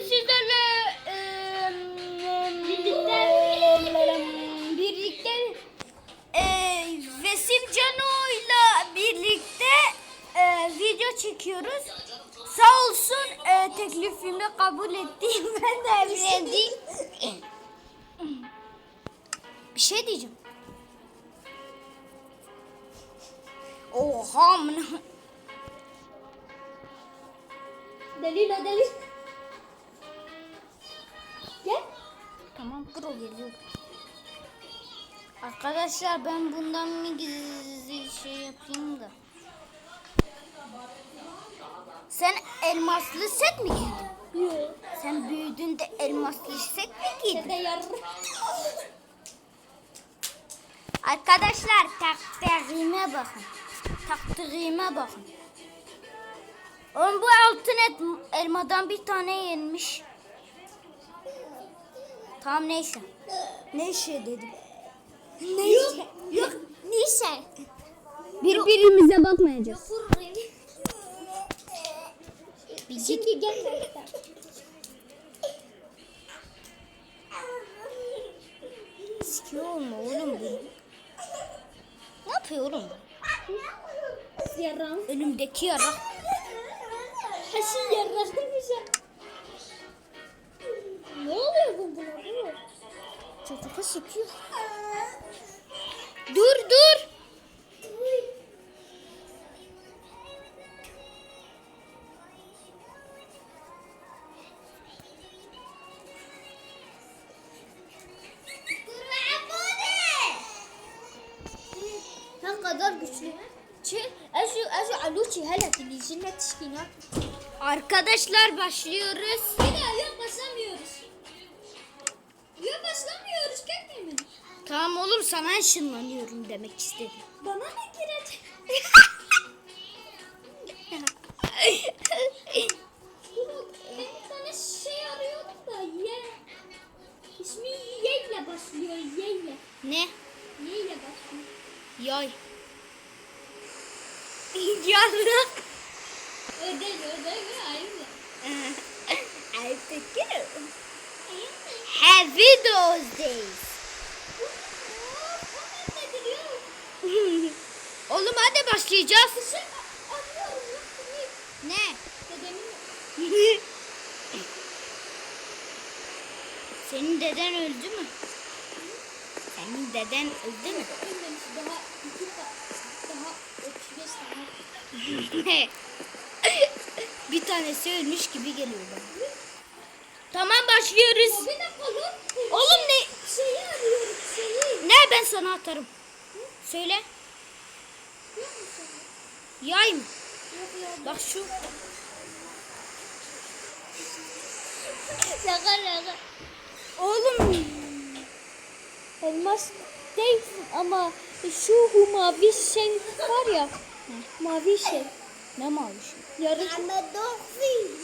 bugün sizlerle eee, Birlikte. birlikte eee Vesim Cano'yla birlikte eee, video çekiyoruz. Sağ olsun eee, teklifimi kabul etti. Ben de evlendim. Bir şey diyeceğim. Oha amına. Delil o delil. Gel. Tamam kro geliyor. Arkadaşlar ben bundan bir gizli şey yapayım da. Sen elmaslı set mi giydin? Yok. Sen büyüdüğünde elmaslı set mi giydin? Arkadaşlar taktiğime bakın. Taktiğime bakın. Oğlum bu altın elmadan bir tane yenmiş. Tamam neyse. Neyse dedim. Neyse. Yok. Neyse. Birbirimize bakmayacağız. Şimdi gel. Sikiyor mu oğlum bu? Ne yapıyor oğlum? Yaram. Önümdeki yara. Haşi yaram. Ne oluyor? Ne oluyor? Çocuğa sıkıyor. Dur dur. Ne kadar güçlü. Eşu eşu aluçi hele tişkina. Arkadaşlar başlıyoruz. Yine yok başlamıyoruz. Başlamıyoruz kendimi. Tamam oğlum sana ışınlanıyorum demek istedim. Bana ne girecek? Ben bir tane şey arıyordum da ye. İsmi Y ile başlıyor Y ile. ne? Y ile başlıyor. Yay. Yarrak. Ödel ödel aynı. I think Happy those days. Oğlum hadi başlayacağız. Ne? Senin deden öldü mü? Senin deden öldü mü? Daha daha 35 tane. bir tanesi ölmüş gibi geliyor bana. Tamam başlıyoruz. Bir dakika dur. Oğlum ne? Şeyi arıyorum şeyi. Ne ben sana atarım. Söyle. Yay mı? Bak şu. Şaka şaka. Oğlum. Elmas değil ama şu mavi şey var ya. Mavi şey. Ne mavi şey? Yarış.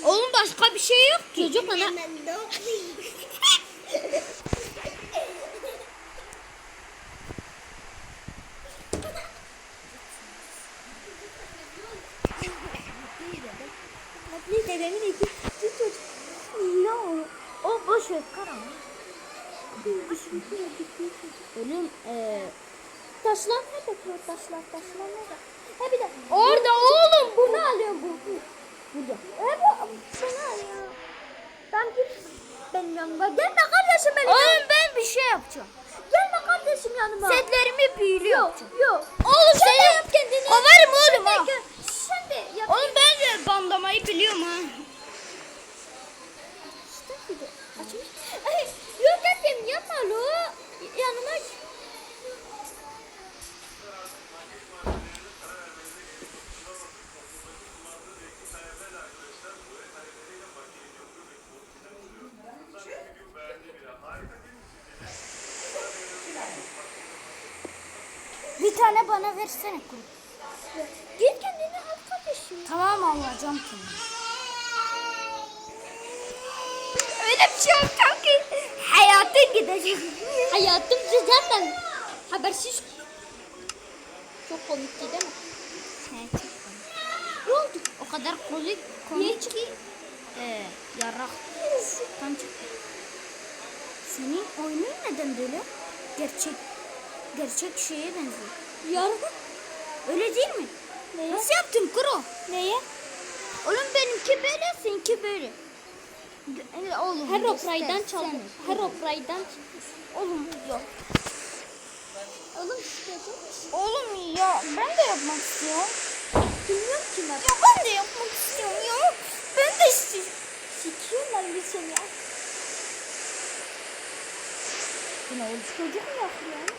Oğlum başka bir şey yok ki. Çocuk ana. Matli dedemin iki çocuk. No. O boş ver karam. Oğlum eee Taşlar nerede taşlar taşlar nerede? Ha bir de Orada oğlum bu. bunu alıyorum bu. bu. Burada. Ha bu sana ya. Ben git benim yanıma. Gelme kardeşim benim Oğlum yanıma. ben bir şey yapacağım. Gelme kardeşim yanıma. Setlerimi büyülü Yok yok. Oğlum Sen sen de yap. yap kendini. Kovarım oğlum ha. Sen de- de yap. Oğlum ben de bandamayı biliyorum ha. Açmış. Ay, yok dedim yapma lo. Yanıma. Bir tane bana versene kuru. Git kendini al kardeşim. Tamam alacağım kendimi. Öyle bir şey yapacağım ki hayatın gidecek. Hayatım zaten habersiz. Çok komikti değil mi? He, çok komik. Ne oldu? O kadar komik, komik ki e, yarak. Tam çıktı. Senin oyunun neden böyle? Gerçek gerçek şeye benziyor. Yarın Öyle değil mi? neye? Nasıl yaptın Kuro? Neye? Oğlum benimki böyle, seninki böyle. Oğlum Her opraydan çaldım. Her opraydan Oğlum yok. Oğlum istiyordun. Oğlum ya ben de yapmak istiyorum. Bilmiyorum ki ben. Ya ben de yapmak istiyorum ya. Ben de istiyorum. Sikiyorlar bir seni ya. Bu ne oldu? Çocuk mu yapıyor?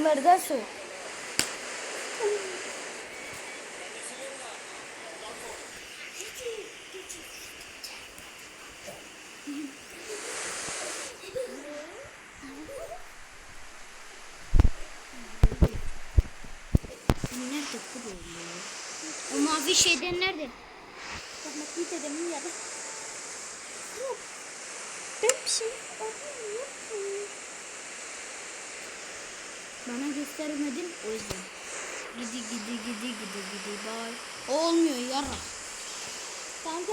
seviyorum da sor. Nerede Kuro? O mavi şeyden nerede? Rahmetli dedemin yanı. Yok. Ben bir şey yapmıyorum. Bana göstermedin o yüzden. Gidi gidi gidi gidi gidi bay. Olmuyor yara. Bence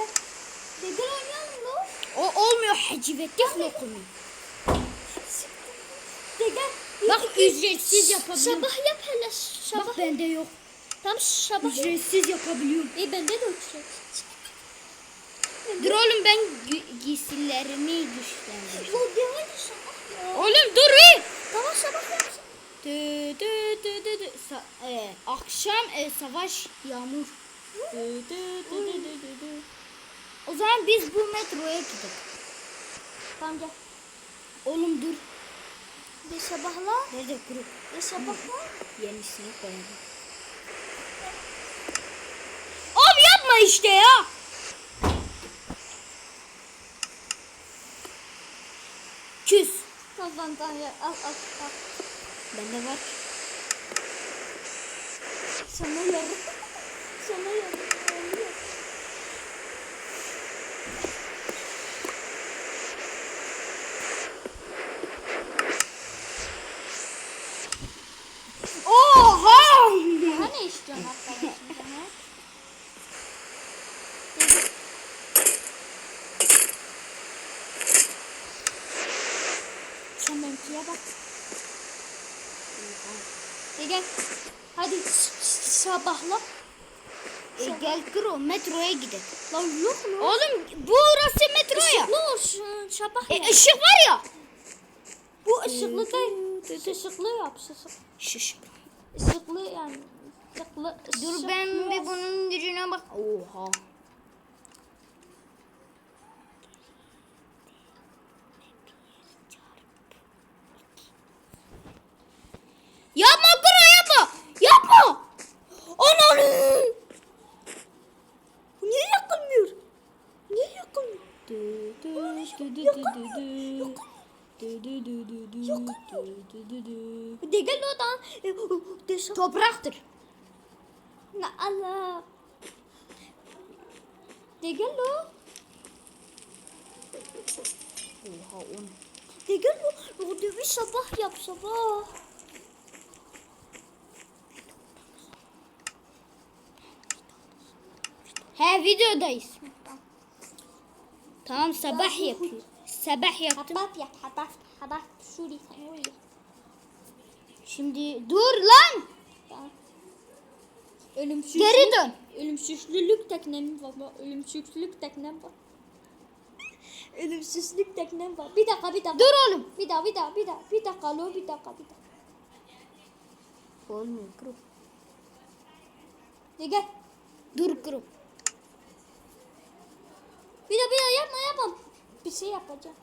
dede oynayalım mı? O olmuyor hecivettif lokumu. Dede. Bak ücretsiz yapabiliyorum. Sabah yap hele sabah. Bak bende yok. Tam sabah yap. Ücretsiz yapabiliyorum. E bende de ücret. Dur oğlum ben gü- giysilerimi güçlendireceğim. Bu sabah ya. Oğlum dur bir. Tamam sabah yap. Dü dü dü dü dü. Sa- e, akşam e, savaş yağmur. Dü dü dü dü dü dü dü. O zaman biz bu metroya gidelim. Tamam gel. Oğlum dur. De sabahla. Nerede kuru? De sabahla. Yenisini koyalım. Abi yapma işte ya. Küs. Tamam tamam ya. Al al al. Bende var. Sana yarım. Sana. Olmuyor. Oha! Daha ne istiyorsun sana? Sen benimkiye bak. E gel. Hadi sabahla. E, gel kuru metroya gidelim. Lan yok mu? Oğlum burası metro ya. Işıklı olsun sabah E, ışık var ya. Bu ışıklı değil. Işıklı yap. Şş. Işıklı yani. Işıklı. Dur ben bir bunun gücüne bak. Oha. E, De sabah. Topraktır. Na Allah. De gel o. Oha onu. De gel o. O de bir sabah yap sabah. He videodayız. Tamam sabah yapıyor. Sabah yaptım. Habab yap habab. Habab. Şuri. Şimdi dur lan. Ölümsüzlük. Geri dön. Ölümsüzlük teknem var. bak, Ölümsüzlük teknem var. Ölümsüzlük teknem var. Bir dakika bir dakika. Dur oğlum. Bir daha bir daha bir daha. Bir dakika lo bir dakika bir dakika. Olmuyor kuru. De gel. Dur kuru. Bir daha bir daha yapma yapma. Bir şey yapacağım.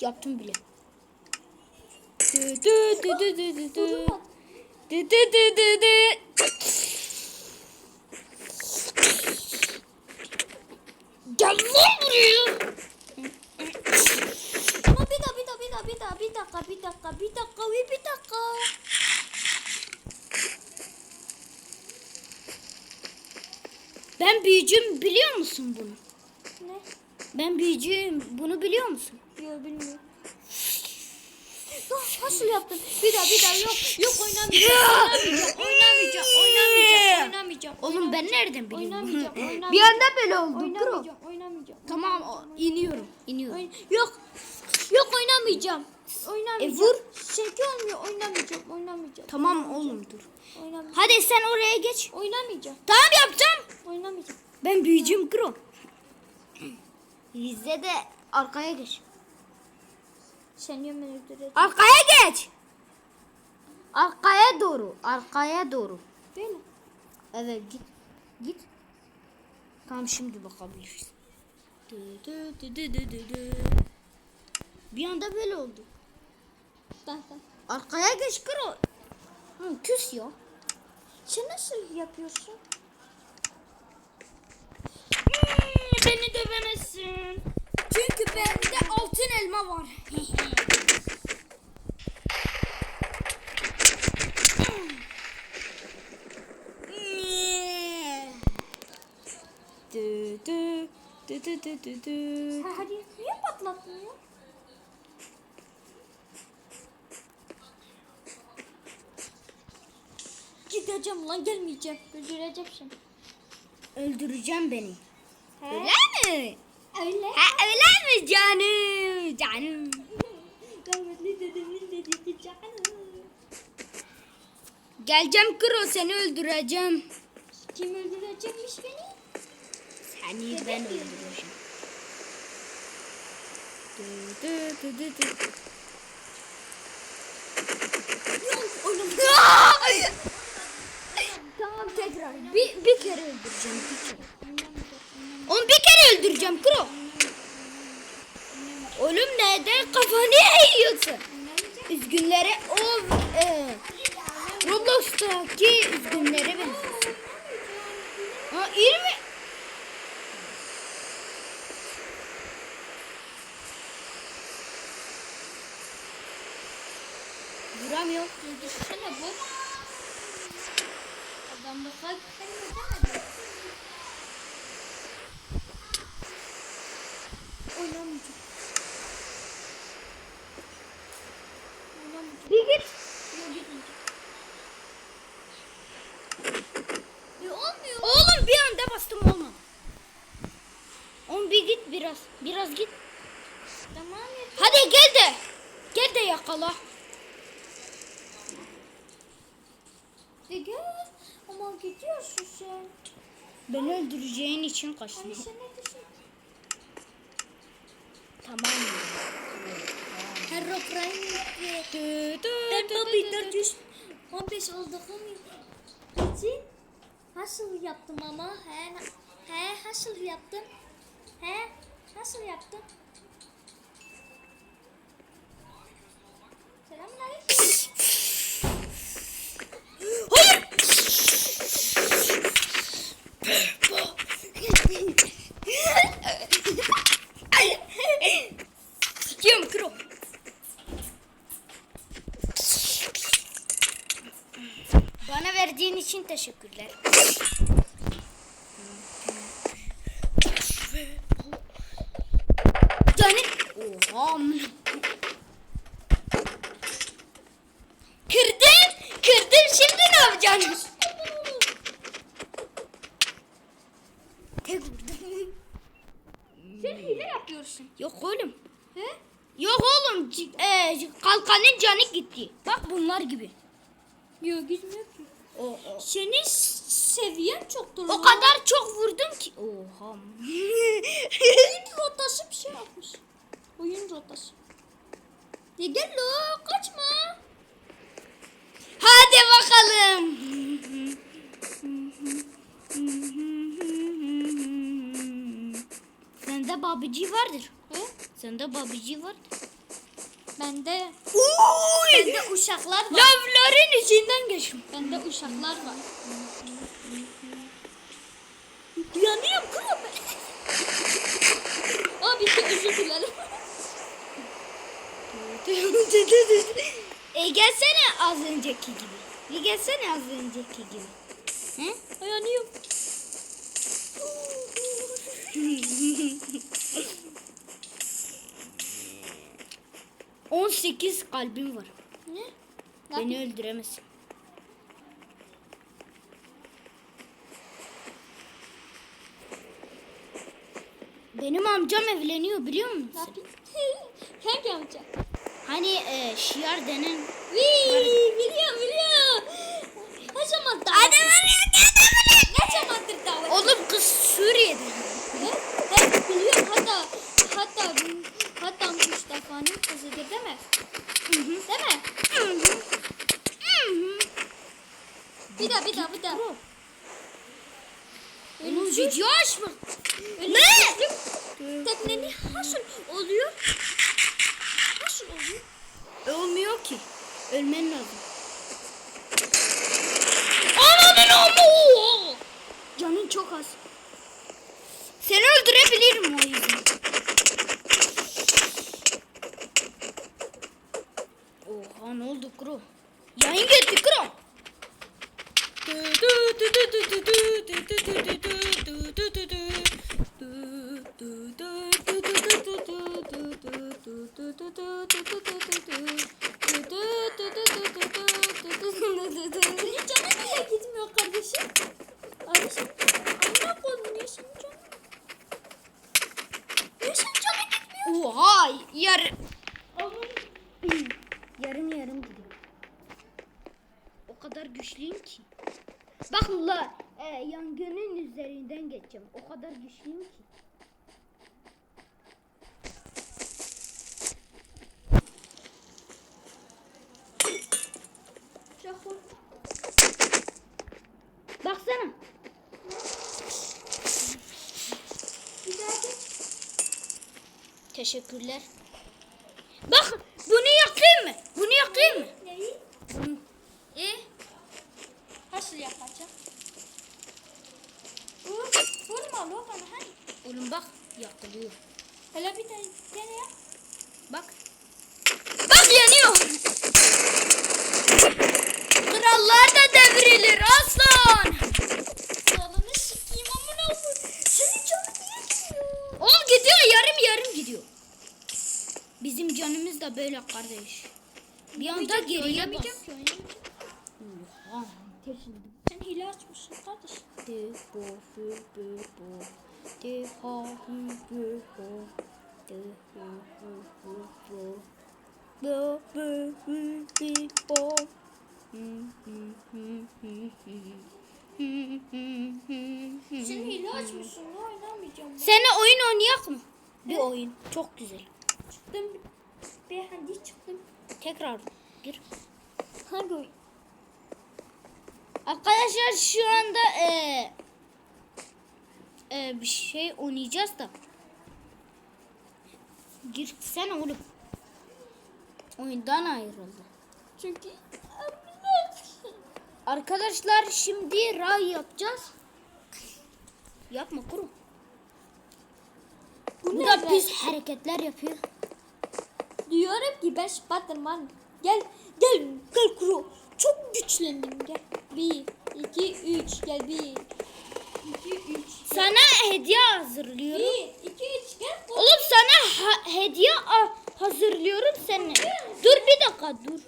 Yaptım bile. Dü dü dü dü dü dü dü. Durma. Dü dü dü dü dü. Gel lan buraya. Ama bir daha bir daha bir daha bir daha bir dakika bir dakika bir dakika bir bir dakika. Ben büyücüyüm biliyor musun bunu? Ne? Ben büyücüyüm bunu biliyor musun? Yok bilmiyorum. Nasıl yaptın? Bir daha bir daha yok yok oynamayacağım oynamayacağım oynamayacağım oynamayacağım oynamayacağım. Oğlum ben nereden bileyim? Oynamayacağım oynamayacağım. Bir anda böyle oldu. Kuro. Oynamayacağım oynamayacağım. Tamam o, iniyorum. iniyorum. Oyn- yok yok oynamayacağım. Oynamayacağım. E, vur. Şevki olmuyor oynamayacağım oynamayacağım. Tamam oğlum dur. Oynamayacağım. Hadi sen oraya geç. Oynamayacağım. Tamam yapacağım. Oynamayacağım. Ben büyücüyüm Kuro. Bizde de arkaya geç. Seni yemin öldüreceğim. Arkaya geç. Arkaya doğru. Arkaya doğru. Böyle. Evet git. Git. Tamam şimdi bakabiliriz. Dü dü dü dü dü dü dü. Bir anda böyle oldu. Arkaya geç Kuro. Hı, küs ya. Sen nasıl yapıyorsun? Hmm, beni dövemezsin. Bende altın elma var. Dü dü dü dü dü dü dü. Ha, hadi niye patlattın ya? Gideceğim lan gelmeyeceğim. Öldüreceğim seni. Öldüreceğim beni. He? Öyle mi? Öyle. Ha, öyle mi canım? Canım. Rahmetli dedemin dediği canım. Geleceğim Kro seni öldüreceğim. Kim öldürecekmiş beni? Seni ben öldüreceğim. Dü dü dü dü dü. Tamam tekrar. Bir, bir kere öldüreceğim. Bir kere. Onu bir kere öldüreceğim Kro. Oğlum neden kafanı eğiyorsun? Üzgünlere o e, Roblox'taki üzgünlere benziyorsun. Ha iyi mi? Vuramıyor. Düşünsene bu. Adam da Oynamayacağım. Oynamayacağım. Bir git. Yok gitmeyeceğim. Olmuyor. Oğlum bir anda bastım olmadı. Oğlum bir git biraz. Biraz git. Tamam ya. Hadi gel de. Gel de yakala. E gel. Ama gidiyorsun sen. Beni öldüreceğin için kaçtım. Hani sen ne düşün? Tamam. Her Prime Dü dü Ben Bobby dü dü. 415 aldığım için nasıl yaptım ama he he nasıl yaptım he nasıl yaptım Selamünaleyküm. Hayır. Sikiyorum kro. Bana verdiğin için teşekkürler. Yani oha amına. Kırdım. Kırdım şimdi ne yapacaksın? Tek vurdum. Sen hile yapıyorsun. Yok oğlum. He? Yok oğlum. c- E, kalkanın canı gitti. Bak bunlar gibi. Yok gitmiyor ki. O, o. Senin s- seviyen çoktur. O kadar çok vurdum ki. Oha. Oyun rotası bir şey yapmış. Oyun rotası. Ya gel lo kaçma. Hadi bakalım. Sende babici vardır. He? Sende babici vardır. Bende Uy! bende uşaklar var. Lavların içinden geçtim. Bende uşaklar var. E gelsene az önceki gibi. Bir gelsene az önceki gibi. He? Yanıyorum. 18 kalbim var. Ne? Beni öldüremezsin. Benim amcam evleniyor biliyor musun? Ne yapayım? Hani e, şiar denen. Vii, biliyorum. Ne zaman davet? Ne zamandır davet? Oğlum kız Suriye'de. Ne? Evet biliyorum hatta hatta hatta Mustafa'nın kızıdır değil mi? Değil mi? Bir daha bir daha bir daha. Onun video açma. Ne? Tekneni nasıl oluyor? Nasıl oluyor? Olmuyor ki. Ölmen lazım. Ananın amı! Canın çok az. Seni öldürebilirim o yüzden. Oha ne oldu kro? Yayın gitti kro. Senin canın niye gitmiyor kardeşim? Kardeşim amına koydum niye senin canın? Niye senin canın gitmiyor? Oha yar yarım yarım gidiyor. O kadar güçlüyüm ki. Bak la e, yangının üzerinden geçeceğim. O kadar güçlüyüm ki. Şahur. Baksana. Bir daha geç. Teşekkürler. Bak bunu yakayım mı? Bunu yakayım mı? Neyi? E? Nasıl yapacağım? Vur, vurma lo bana hani. Oğlum bak yakılıyor. Hele bir tane dene ya. Bak. Bak yanıyor. Krallar da devrilir aslan. Salını sikeyim amına koyayım. Senin canın niye gitmiyor? Oğlum gidiyor yarım yarım gidiyor. Canımız da böyle kardeş. Bir anda geriye bas. Oynamayacağım. Oha. Sen hile açmışsın kardeş. De bo fü bü bo. De ha hü bü bo. De hü hü hü bo. Bo bü hü bü bo. Sen hile açmışsın da oynamayacağım. Seninle oyun oynayak mı? Bir oyun. Çok güzel. Çıktım. Beyefendi çıktım. Tekrar gir. Hangi oyun? Arkadaşlar şu anda eee eee, bir şey oynayacağız da. Girsene oğlum. Oyundan ayrıldı. Çünkü Arkadaşlar şimdi ray yapacağız. Yapma kuru. Bu Bu ne da be? pis hareketler yapıyor. Diyorum ki ben Spiderman. Gel gel gel kuru. Çok güçlendim gel. Bir, iki, üç. Gel bir, iki, üç. Sana hediye hazırlıyorum. Bir, iki, üç. Gel. kuru. Oğlum sana ha- hediye a- hazırlıyorum seni. Dur bir dakika dur.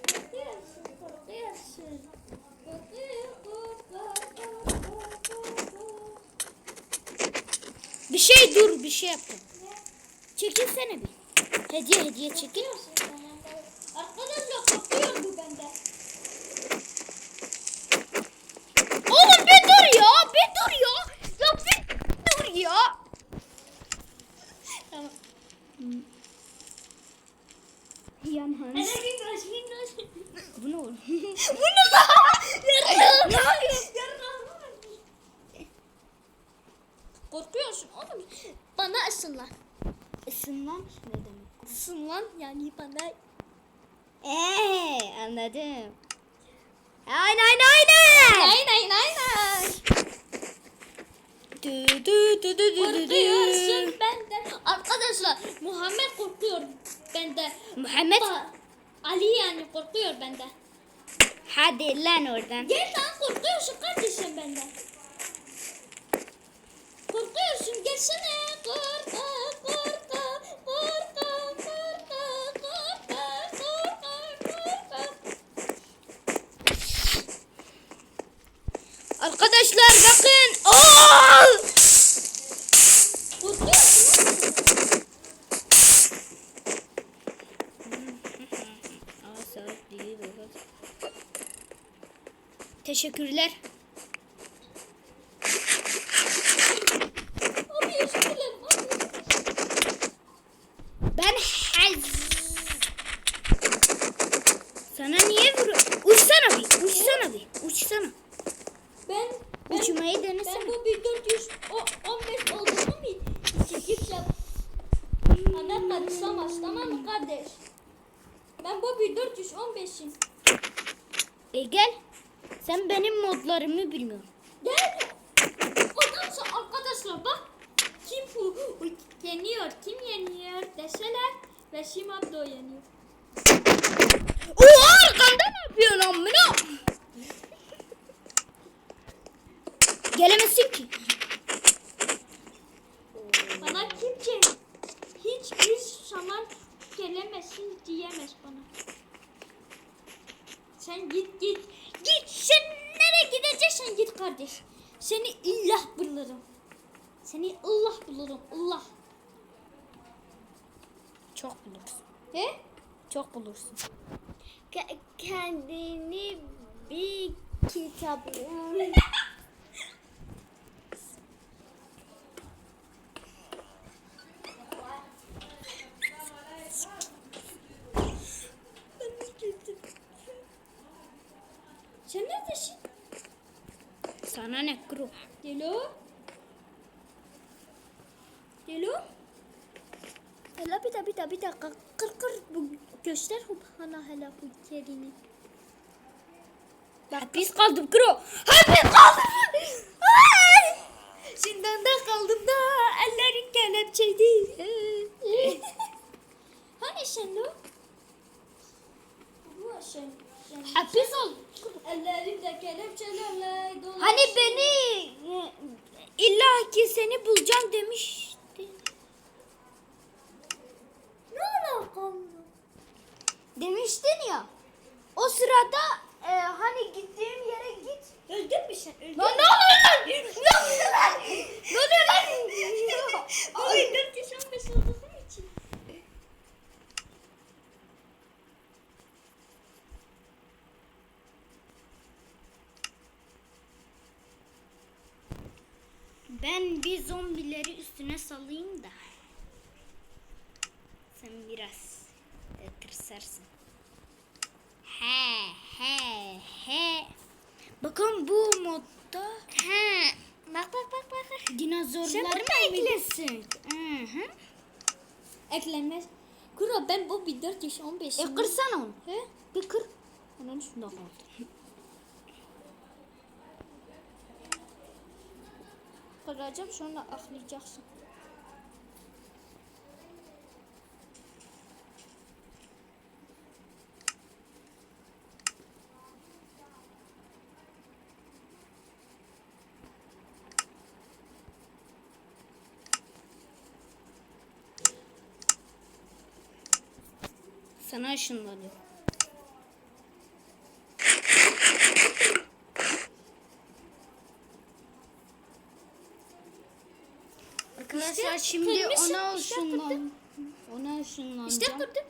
Bir şey dur bir şey yaptım. Çekilsene bir. Hediye hediye çekil. Arkadaşlar korkuyor bu bende. Oğlum bir dur ya bir dur ya. Ya bir dur ya. Tamam. Yan Hele bir kaç, bir kaç. Bu ne oğlum? Bu ne lan? Ne yapıyorsun? Korkuyorsun oğlum. Bana ısınlan. Isınmamış ne demek? Isınlan yani bana Eee anladım. Aynen aynen aynen. Aynen aynen. Dü dü dü dü dü dü Korkuyorsun dü. benden. Arkadaşlar Muhammed korkuyor benden. Muhammed Ba- Ali yani korkuyor benden. hadi lan oradan. Gel lan korkuyorsun kardeşim benden. Korkuyorsun gelsene. Korka korka korka korka korka korka korka. Arkadaşlar bakın. Oo! Teşekkürler. Abi. Abi. Ben haz. Sana niye vuruyor? Uçsana bir, uçsana bir, uçsana. Ben ben, Uçmayı ben denesene. bu bir 400 o 15 olduğunu mu çekip yap. Ana karışamaz tamam mı kardeş? Ben bu bir 415'im. E gel. Sen benim modlarımı bilmiyorsun. Gel. Sonra arkadaşlar bak. Kim bu yeniyor, kim yeniyor deseler Reşim Abdo yeniyor. Oha arkamda ne yapıyorsun amına? Gelemezsin ki. Bana kimse hiçbir zaman gelemezsin diyemez bana. Sen git git. Git sen nereye gideceksen git kardeş. Seni illah bulurum. Seni Allah bulurum. Allah. Çok bulursun. He? Çok bulursun. kendini bir kitap Sen neredesin? Sana ne kuru? Delo? Delo? Hala bir dakika bir dakika bir dakika. Kır kır bu göster bana hala bu yerini. Hapis kaldım kuru. Hapis kaldım. Ay! Zindanda kaldım da ellerin kelepçeydi. hani sen lo? Hapis ol. Ellerimde kelepçelerle dolu. Hani beni e, illa ki seni bulacağım demişti. Ne alakam? Demiştin ya. O sırada e, hani gittiğim yere git. Öldün mü sen? Öldün Lan ne oluyor lan? Ne oluyor lan? Ne oluyor lan? Ay 415 olduğum için. Ben bir zombileri üstüne salayım da. Sen biraz e, tırsarsın. He he he. Bakın bu modda he. Bak bak bak bak. Sen Dinozorları mı eklesin? Hı hı. Eklenmez. Kuro ben bu bir 415. E kırsana onu. He? Bir kır. Onun üstünde kaldı. Kıracağım sonra aklayacaksın. Sana ışınlanıyor. Arkadaşlar şimdi kırmışım, ona işte ışınlan. Ona ışınlanacağım. İşte kırdım.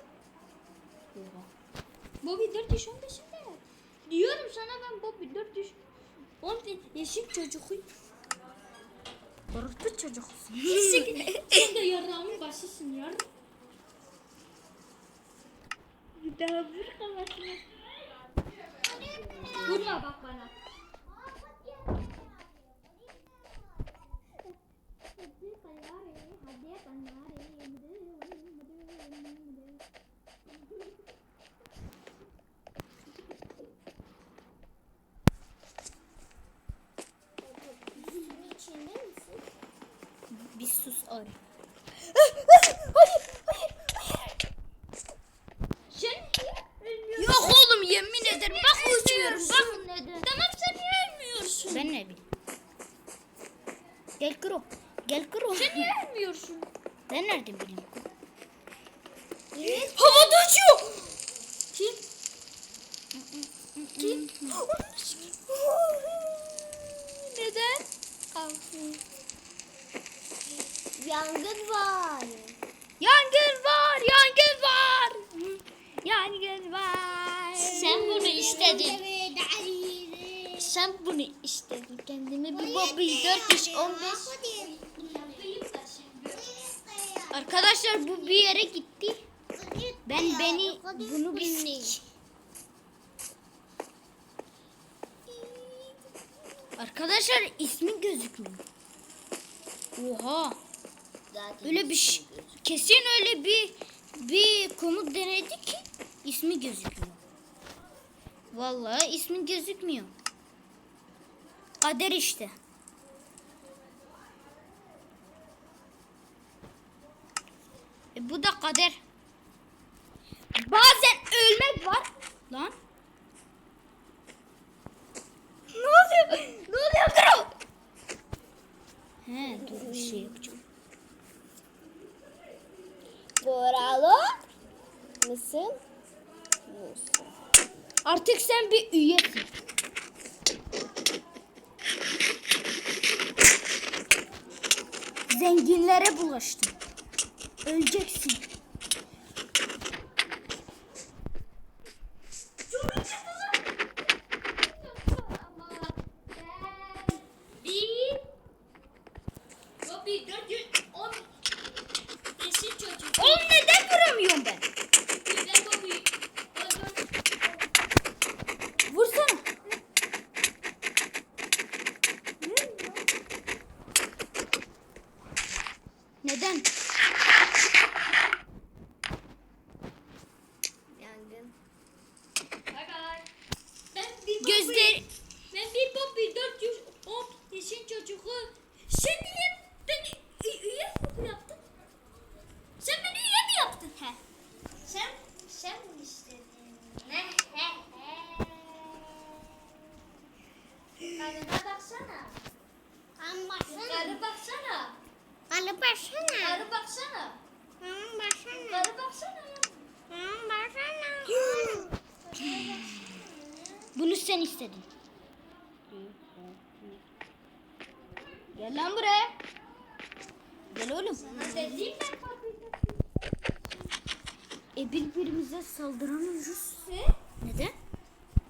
Bobby 415'inde. Diyorum sana ben Bobby 410 yaşım çocuğuyum. Korktu çocuksun. Sen de yarağımın başısın yar. Bir daha vur kafasına. Vurma bak bana. arıyor. Hayır, hayır, hayır. Sen niye ölmüyorsun? Yok oğlum yemin ederim bak uçuyorum bak. Neden? Tamam sen niye ölmüyorsun? Ben ne bileyim. Gel kro. Gel kro. Sen niye ölmüyorsun? Ben nereden bileyim? Evet. Havada uçuyor. Kim? Kim? Neden? Yangın var. Yangın var, yangın var. Yangın var. Sen bunu istedin. Sen bunu istedin. Kendime bir Bobby 415. Arkadaşlar bu bir yere gitti. Ben beni bunu bir Arkadaşlar ismi gözükmüyor. Oha. Öyle bir şey. Kesin öyle bir bir komut denedi ki ismi gözükmüyor. Vallahi ismi gözükmüyor. Kader işte. E bu da kader. Bazen ölmek var. Lan. Ne oluyor? Ne oluyor kral? He dur bir şey yapacağım. Buralı mısın? Musun? Artık sen bir üyesin. Zenginlere bulaştın. Öleceksin. Bir Bobby 410 Esin çocuk. Oğlum neden vuramıyorum ben? Güzel Bobby. Vursana. Neden? Yangın. Bay bay. Ben bir Bobby. Gözler Ben bir Bobby 410 Esin çocuğu. Sen niye beni ü- üye mi yaptın? Sen beni üye mi yaptın? He. Sen sen mi istedin? Ne? Karına baksana. Kan baksana. Karı baksana. Kan baksana. Karı baksana. Kan baksana. Karı baksana. Kan baksana. Sen istedin. Gel lan buraya. Gel oğlum. E birbirimize saldıramıyoruz. Ne? Neden?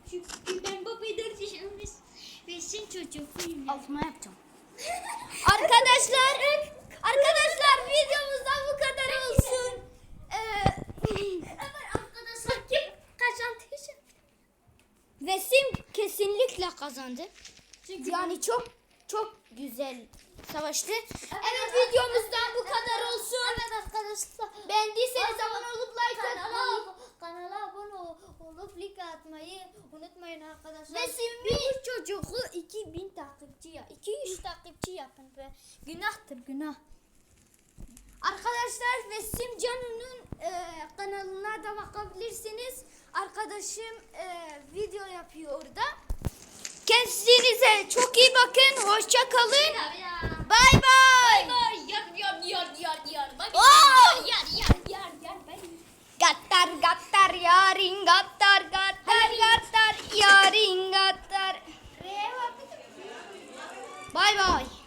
Çünkü ben Bobby 410 Esin çocuğuyum. Altıma yapacağım. arkadaşlar, arkadaşlar videomuzdan bu kadar olsun. Ee, Arkadaşlar kim kazandı? ve Sim kesinlikle kazandı. Çünkü Yani çok çok güzel savaştı. Evet videomuzdan bu kadar olsun. Evet arkadaşlar. Beğendiyseniz abone olup like atmayı. Kanala, abone olup like atmayı unutmayın arkadaşlar. Ve Sim bir çocuğu 2000 takipçi ya. 200 takipçi yapın be. Günahtır günah. Arkadaşlar ve Sim Canu'nun e, kanalına da bakabilirsiniz. Arkadaşım e, video yapıyor orada. Kendinize çok iyi bakın. Hoşça kalın. Bay bay. Oh! Gattar gattar yarin gattar gattar gattar yarin gattar. Bay bay.